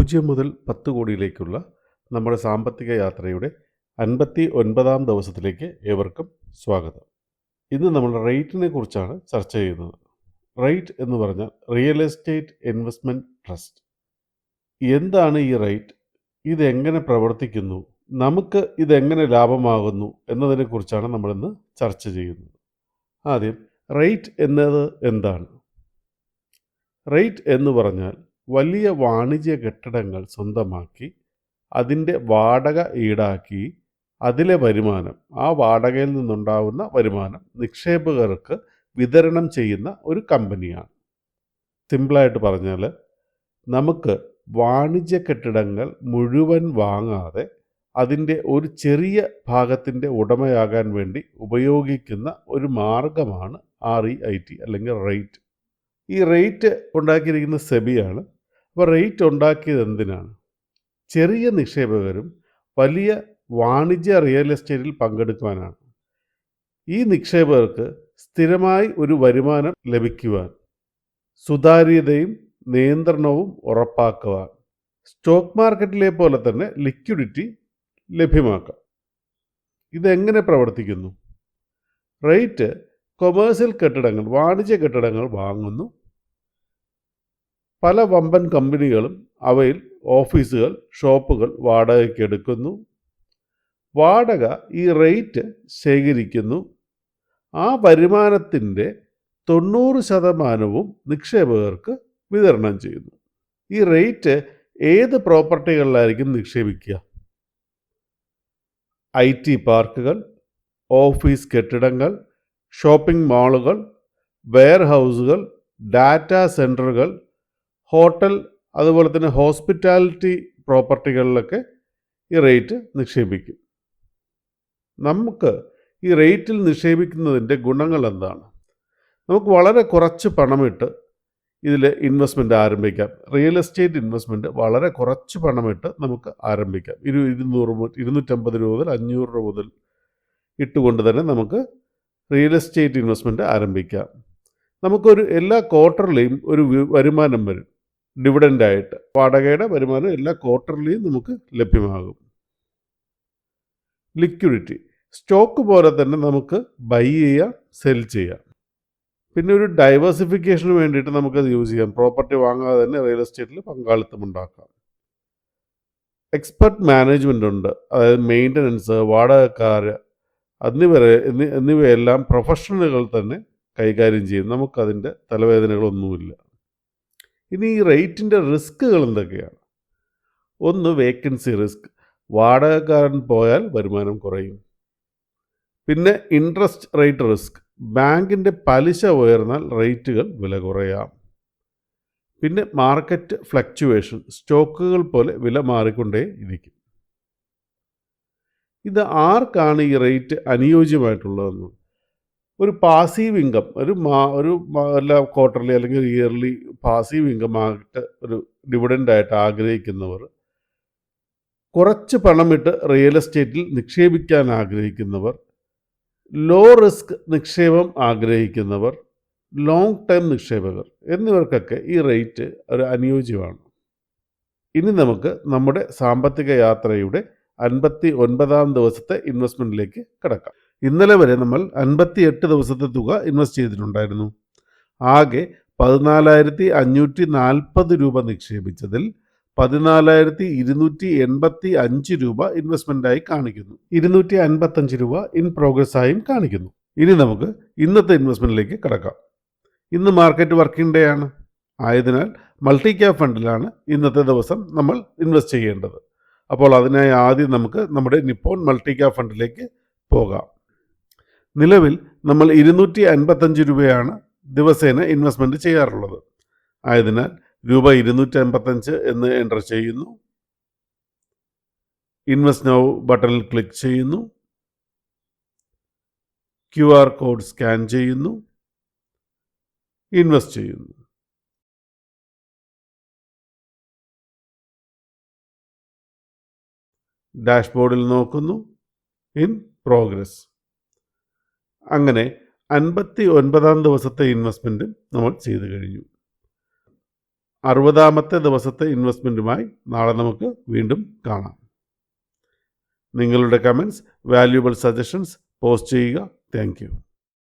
പൂജ്യം മുതൽ പത്ത് കോടിയിലേക്കുള്ള നമ്മുടെ സാമ്പത്തിക യാത്രയുടെ അൻപത്തി ഒൻപതാം ദിവസത്തിലേക്ക് ഏവർക്കും സ്വാഗതം. ഇന്ന് നമ്മൾ റേറ്റിനെ കുറിച്ചാണ് ചർച്ച ചെയ്യുന്നത്. റേറ്റ് എന്ന് പറഞ്ഞാൽ റിയൽ എസ്റ്റേറ്റ് ഇൻവെസ്റ്റ്മെന്റ് ട്രസ്റ്റ്. എന്താണ് ഈ റേറ്റ്? ഇതെങ്ങനെ പ്രവർത്തിക്കുന്നു? നമുക്ക് ഇതെങ്ങനെ ലാഭമാകുന്നു എന്നതിനെക്കുറിച്ചാണ് നമ്മളിന്ന് ചർച്ച ചെയ്യുന്നത്. ആദ്യം റേറ്റ് എന്നത് എന്താണ്? റേറ്റ് എന്ന് പറഞ്ഞാൽ വലിയ വാണിജ്യ കെട്ടിടങ്ങൾ സ്വന്തമാക്കി അതിന്റെ വാടക ഈടാക്കി അതിലെ വരുമാനം ആ വാടകയിൽ നിന്നുണ്ടാവുന്ന വരുമാനം നിക്ഷേപകർക്ക് വിതരണം ചെയ്യുന്ന ഒരു കമ്പനിയാണ്. സിമ്പിളായിട്ട് പറഞ്ഞാൽ നമുക്ക് വാണിജ്യ കെട്ടിടങ്ങൾ മുഴുവൻ വാങ്ങാതെ അതിന്റെ ഒരു ചെറിയ ഭാഗത്തിന്റെ ഉടമയാകാൻ വേണ്ടി ഉപയോഗിക്കുന്ന ഒരു മാർഗമാണ് ആർ ഇ ഐ ടി അല്ലെങ്കിൽ റേറ്റ് ഈ റേറ്റ് ഉണ്ടാക്കിയിരിക്കുന്ന സെബിയാണ് അപ്പോൾ റേറ്റ് ഉണ്ടാക്കിയത് എന്തിനാണ്? ചെറിയ നിക്ഷേപകരും വലിയ വാണിജ്യ റിയൽ എസ്റ്റേറ്റിൽ പങ്കെടുക്കുവാനാണ്. ഈ നിക്ഷേപകർക്ക് സ്ഥിരമായി ഒരു വരുമാനം ലഭിക്കുവാൻ സുതാര്യതയും നിയന്ത്രണവും ഉറപ്പാക്കുവാൻ സ്റ്റോക്ക് മാർക്കറ്റിലെ പോലെ തന്നെ ലിക്വിഡിറ്റി ലഭ്യമാക്കാം. ഇതെങ്ങനെ പ്രവർത്തിക്കുന്നു? റേറ്റ് കൊമേഴ്സ്യൽ കെട്ടിടങ്ങൾ വാണിജ്യ കെട്ടിടങ്ങൾ വാങ്ങുന്നു പല വമ്പൻ കമ്പനികളും അവയിൽ ഓഫീസുകൾ ഷോപ്പുകൾ വാടകയ്ക്ക് എടുക്കുന്നു. വാടക ഈ റേറ്റ് ശേഖരിക്കുന്നു. ആ വരുമാനത്തിന്റെ തൊണ്ണൂറ് ശതമാനവും നിക്ഷേപകർക്ക് വിതരണം ചെയ്യുന്നു. ഈ റേറ്റ് ഏത് പ്രോപ്പർട്ടികളിലായിരിക്കും നിക്ഷേപിക്കുക? ഐ ടി പാർക്കുകൾ ഓഫീസ് കെട്ടിടങ്ങൾ ഷോപ്പിംഗ് മാളുകൾ വെയർഹൗസുകൾ ഡാറ്റാ സെന്ററുകൾ ഹോട്ടൽ അതുപോലെ തന്നെ ഹോസ്പിറ്റാലിറ്റി പ്രോപ്പർട്ടികളിലൊക്കെ ഈ റേറ്റ് നിക്ഷേപിക്കും. നമുക്ക് ഈ റേറ്റിൽ നിക്ഷേപിക്കുന്നതിന്റെ ഗുണങ്ങൾ എന്താണ്? നമുക്ക് വളരെ കുറച്ച് പണമിട്ട് ഇതിൽ ഇൻവെസ്റ്റ്മെന്റ് ആരംഭിക്കാം. റിയൽ എസ്റ്റേറ്റ് ഇൻവെസ്റ്റ്മെന്റ് വളരെ കുറച്ച് പണമിട്ട് നമുക്ക് ആരംഭിക്കാം. ഇരു ഇരുന്നൂറ് ഇരുന്നൂറ്റമ്പത് രൂപ മുതൽ അഞ്ഞൂറ് രൂപ മുതൽ ഇട്ടുകൊണ്ട് തന്നെ നമുക്ക് റിയൽ എസ്റ്റേറ്റ് ഇൻവെസ്റ്റ്മെന്റ് ആരംഭിക്കാം. നമുക്കൊരു എല്ലാ ക്വാർട്ടറിലെയും ഒരു വരുമാനം വരും. ഡിവിഡന്റായിട്ട് വാടകയുടെ വരുമാനം എല്ലാ ക്വാർട്ടർലിയും നമുക്ക് ലഭ്യമാകും. ലിക്വിഡിറ്റി. സ്റ്റോക്ക് പോലെ തന്നെ നമുക്ക് ബൈ ചെയ്യാം സെൽ ചെയ്യാം. പിന്നെ ഒരു ഡൈവേഴ്സിഫിക്കേഷന് വേണ്ടിയിട്ട് നമുക്കത് യൂസ് ചെയ്യാം. പ്രോപ്പർട്ടി വാങ്ങാതെ തന്നെ റിയൽ എസ്റ്റേറ്റിൽ പങ്കാളിത്തം ഉണ്ടാക്കാം. എക്സ്പെർട്ട് മാനേജ്മെന്റ് ഉണ്ട്. അതായത് മെയിന്റനൻസ് വാടകക്കാർ എന്നിവ എന്നി എന്നിവയെല്ലാം പ്രൊഫഷണലുകൾ തന്നെ കൈകാര്യം ചെയ്യും. നമുക്കതിന്റെ തലവേദനകളൊന്നുമില്ല. ഇനി ഈ റേറ്റിന്റെ റിസ്ക്കുകൾ എന്തൊക്കെയാണ്? ഒന്ന് വേക്കൻസി റിസ്ക്. വാടകക്കാരൻ പോയാൽ വരുമാനം കുറയും. പിന്നെ ഇൻട്രസ്റ്റ് റേറ്റ് റിസ്ക്. ബാങ്കിന്റെ പലിശ ഉയർന്നാൽ റേറ്റുകൾ വില കുറയാം. പിന്നെ മാർക്കറ്റ് ഫ്ലക്ച്വേഷൻ സ്റ്റോക്കുകൾ പോലെ വില മാറിക്കൊണ്ടേ ഇരിക്കും. ഇത് ആർക്കാണ് ഈ റേറ്റ് അനുയോജ്യമായിട്ടുള്ളതെന്ന്? ഒരു പാസീവ് ഇൻകം ഒരു മാ ഒരു എല്ലാ ക്വാർട്ടർലി അല്ലെങ്കിൽ ഇയർലി പാസീവ് ഇൻകം ആയിട്ട് ഒരു ഡിവിഡൻഡായിട്ട് ആഗ്രഹിക്കുന്നവർ കുറച്ച് പണമിട്ട് റിയൽ എസ്റ്റേറ്റിൽ നിക്ഷേപിക്കാൻ ആഗ്രഹിക്കുന്നവർ ലോ റിസ്ക് നിക്ഷേപം ആഗ്രഹിക്കുന്നവർ ലോങ് ടൈം നിക്ഷേപകർ എന്നിവർക്കൊക്കെ ഈ റേറ്റ് ഒരു അനുയോജ്യമാണ്. ഇനി നമുക്ക് നമ്മുടെ സാമ്പത്തിക യാത്രയുടെ അൻപത്തി ഒൻപതാം ദിവസത്തെ ഇൻവെസ്റ്റ്മെന്റിലേക്ക് കിടക്കാം. ഇന്നലെ വരെ നമ്മൾ അൻപത്തി എട്ട് ദിവസത്തെ തുക ഇൻവെസ്റ്റ് ചെയ്തിട്ടുണ്ടായിരുന്നു. ആകെ പതിനാലായിരത്തി അഞ്ഞൂറ്റി നാൽപ്പത് രൂപ നിക്ഷേപിച്ചതിൽ പതിനാലായിരത്തി ഇരുന്നൂറ്റി എൺപത്തി അഞ്ച് രൂപ ഇൻവെസ്റ്റ്മെന്റായി കാണിക്കുന്നു. ഇരുന്നൂറ്റി അൻപത്തഞ്ച് രൂപ ഇൻ പ്രോഗ്രസ് ആയും കാണിക്കുന്നു. ഇനി നമുക്ക് ഇന്നത്തെ ഇൻവെസ്റ്റ്മെന്റിലേക്ക് കിടക്കാം. ഇന്ന് മാർക്കറ്റ് വർക്കിംഗ് ഡേ ആണ്. ആയതിനാൽ മൾട്ടി ക്യാപ് ഫണ്ടിലാണ് ഇന്നത്തെ ദിവസം നമ്മൾ ഇൻവെസ്റ്റ് ചെയ്യേണ്ടത്. അപ്പോൾ അതിനായി ആദ്യം നമുക്ക് നമ്മുടെ നിപ്പോൺ മൾട്ടി ക്യാപ് ഫണ്ടിലേക്ക് പോകാം. നിലവിൽ നമ്മൾ ഇരുന്നൂറ്റി അൻപത്തഞ്ച് രൂപയാണ് ദിവസേന ഇൻവെസ്റ്റ്മെന്റ് ചെയ്യാറുള്ളത്. ആയതിനാൽ രൂപ ഇരുന്നൂറ്റി അൻപത്തഞ്ച് എന്ന് എന്റർ ചെയ്യുന്നു. ഇൻവെസ്റ്റ് നൗ ബട്ടണിൽ ക്ലിക്ക് ചെയ്യുന്നു. ക്യു ആർ കോഡ് സ്കാൻ ചെയ്യുന്നു. ഇൻവെസ്റ്റ് ചെയ്യുന്നു. ഡാഷ്ബോർഡിൽ നോക്കുന്നു. ഇൻ പ്രോഗ്രസ് അങ്ങനെ അൻപത്തി ഒൻപതാം ദിവസത്തെ ഇൻവെസ്റ്റ്മെന്റ് നമ്മൾ ചെയ്തു കഴിഞ്ഞു. അറുപതാമത്തെ ദിവസത്തെ ഇൻവെസ്റ്റ്മെന്റുമായി നാളെ നമുക്ക് വീണ്ടും കാണാം. നിങ്ങളുടെ കമൻസ് വാല്യൂബിൾ സജഷൻസ് പോസ്റ്റ് ചെയ്യുക. താങ്ക്